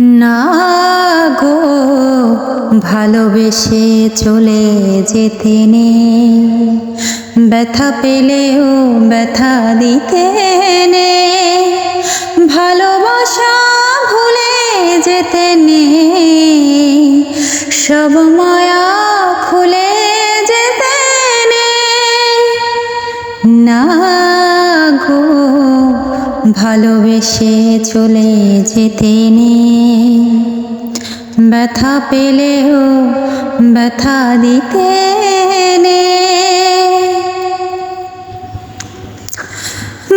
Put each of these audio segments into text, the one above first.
না গো, ভালোবেসে চলে যেতে নে। ব্যথা পেলেও ব্যথা দিতে নে। ভালোবাসা ভুলে যেতে নে। সব মায়া খুলে ভালোবেসে চলে যেতে নে। ব্যথা পেলেও ব্যথা দিতে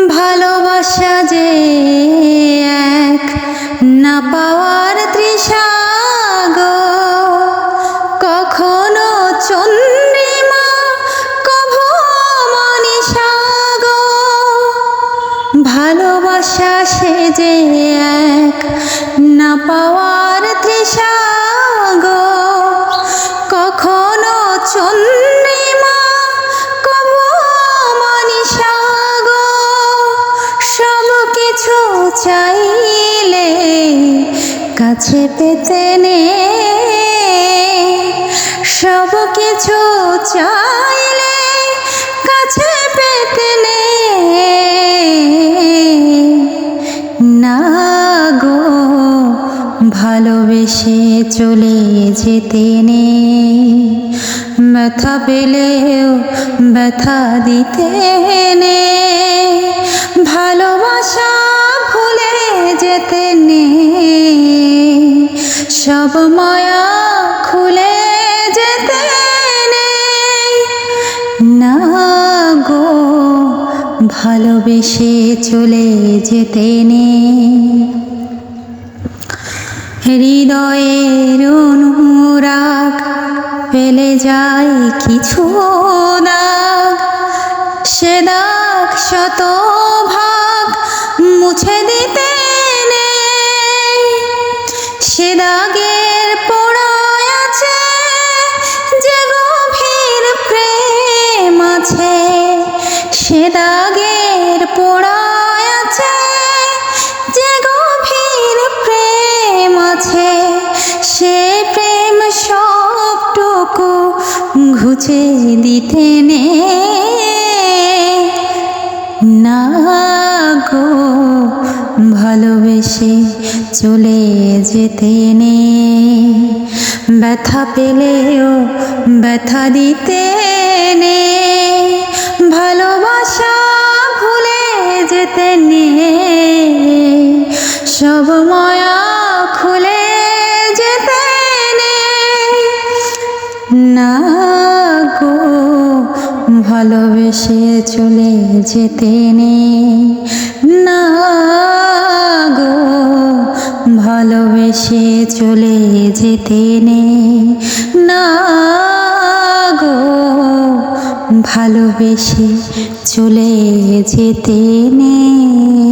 ভালোবাসা যে এক না পাওয়ার তৃষা ভালোবাসা সে যে এক না পাওয়ার তৃষা গো। কখনো চন্দ্রিমা কভো মনীষা গো সব কিছু চাইলে কাছে পেতে নে। সব কিছু চাইলে ভালোবেসে চলে যেতে নে ব্যথা পেলেও ব্যথা দিতে নে ভালোবাসা ভুলে যেতে নে সব মায়া খুলে যেতে নে না গো, ভালোবেসে চলে যেতে নে হৃদয়ের অনুরাগ ফেলে যায় কিছু দাগ সে দাগ শত ভাগ মুছে দিতে নেই। সে দাগের পোড়ায় আছে যে গভীর প্রেম আছে। সে দাগের পোড়ায় ঘুচে দিতে নে না গো, ভালোবেসে চলে যেতে নে ব্যথা পেলেও ব্যথা দিতে নে ভালোবাসা ভুলে যেতে নে সব মায়া খুলে যেতে নে না ভালোবেসে চলে যেতে নে। গো ভালোবেসে চলে যেতে নে গো ভালোবেসে চলে যেতে নে।